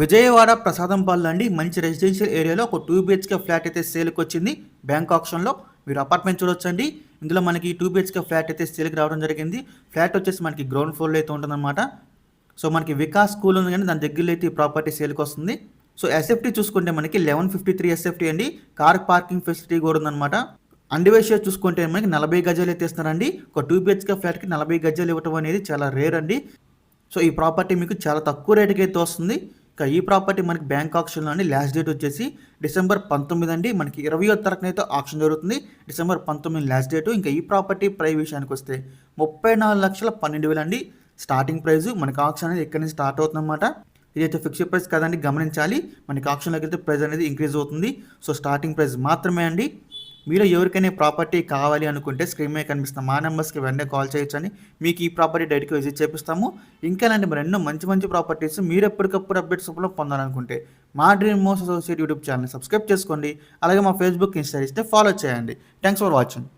విజయవాడ ప్రసాదంపల్లి అండి. మంచి రెసిడెన్షియల్ ఏరియాలో ఒక టూ బిహెచ్కే ఫ్లాట్ అయితే సేల్కి వచ్చింది. బ్యాంక్ ఆప్షన్లో మీరు అపార్ట్మెంట్ చూడొచ్చండి. ఇందులో మనకి టూ బిహెచ్కే ఫ్లాట్ అయితే సేల్కి రావడం జరిగింది. ఫ్లాట్ వచ్చేసి మనకి గ్రౌండ్ ఫ్లోర్లో అయితే ఉంటుందన్నమాట. సో మనకి వికాస్ స్కూల్ ఉంది కానీ దాని దగ్గరలో అయితే ఈ ప్రాపర్టీ సేల్కి వస్తుంది. సో ఎస్ఎఫ్టీ చూసుకుంటే మనకి లెవెన్ ఫిఫ్టీ త్రీ ఎస్ఎఫ్టీ అండి. కార్ పార్కింగ్ ఫెసిలిటీ కూడా ఉందన్నమాట. అండివేషియా చూసుకుంటే మనకి నలభై గజాలు అయితే ఇస్తున్నారండి ఒక టూ బిహెచ్కే ఫ్లాట్కి నలభై గజాలు ఇవ్వటం అనేది చాలా రేర్ అండి. సో ఈ ప్రాపర్టీ మీకు చాలా తక్కువ రేటుకి అయితే వస్తుంది. ఇక ఈ ప్రాపర్టీ మనకి బ్యాంక్ ఆప్షన్లో అండి. లాస్ట్ డేట్ వచ్చేసి డిసెంబర్ పంతొమ్మిది అండి. మనకి ఇరవయో తరగతి అయితే ఆప్షన్ జరుగుతుంది. డిసెంబర్ పంతొమ్మిది లాస్ట్ డేటు ఇంకా ఈ ప్రాపర్టీ ప్రైస్ విషయానికి వస్తే ముప్పై నాలుగు లక్షల పన్నెండు వేలు అండి. స్టార్టింగ్ ప్రైస్ మనకి ఆక్షన్ అనేది ఎక్కడి నుంచి స్టార్ట్ అవుతుందన్నమాట. ఇదైతే ఫిక్స్డ్ ప్రైస్ కదండి. గమనించాలి. మనకి ఆక్షన్లోకి అయితే ప్రైస్ అనేది ఇంక్రీజ్ అవుతుంది. సో స్టార్టింగ్ ప్రైస్ మాత్రమే అండి. మీరు ఎవరికైనా ప్రాపర్టీ కావాలి అనుకుంటే స్క్రీన్ మీద కనిపిస్తున్న మా నెంబర్స్కి వెంటనే కాల్ చేయొచ్చని మీకు ఈ ప్రాపర్టీ డైరెక్ట్గా విజిట్ చేపిస్తాము. ఇంకా ఇలాంటి మరి ఎన్నో మంచి మంచి ప్రాపర్టీస్ మీరు ఎప్పటికప్పుడు అప్డేట్స్ రూపంలో పొందాలనుకుంటే మా dream moss associate YouTube channel subscribe చేసుకోండి. అలాగే మా ఫేస్బుక్ ఇన్స్టా ఇస్తే ఫాలో చేయండి. Thanks for watching.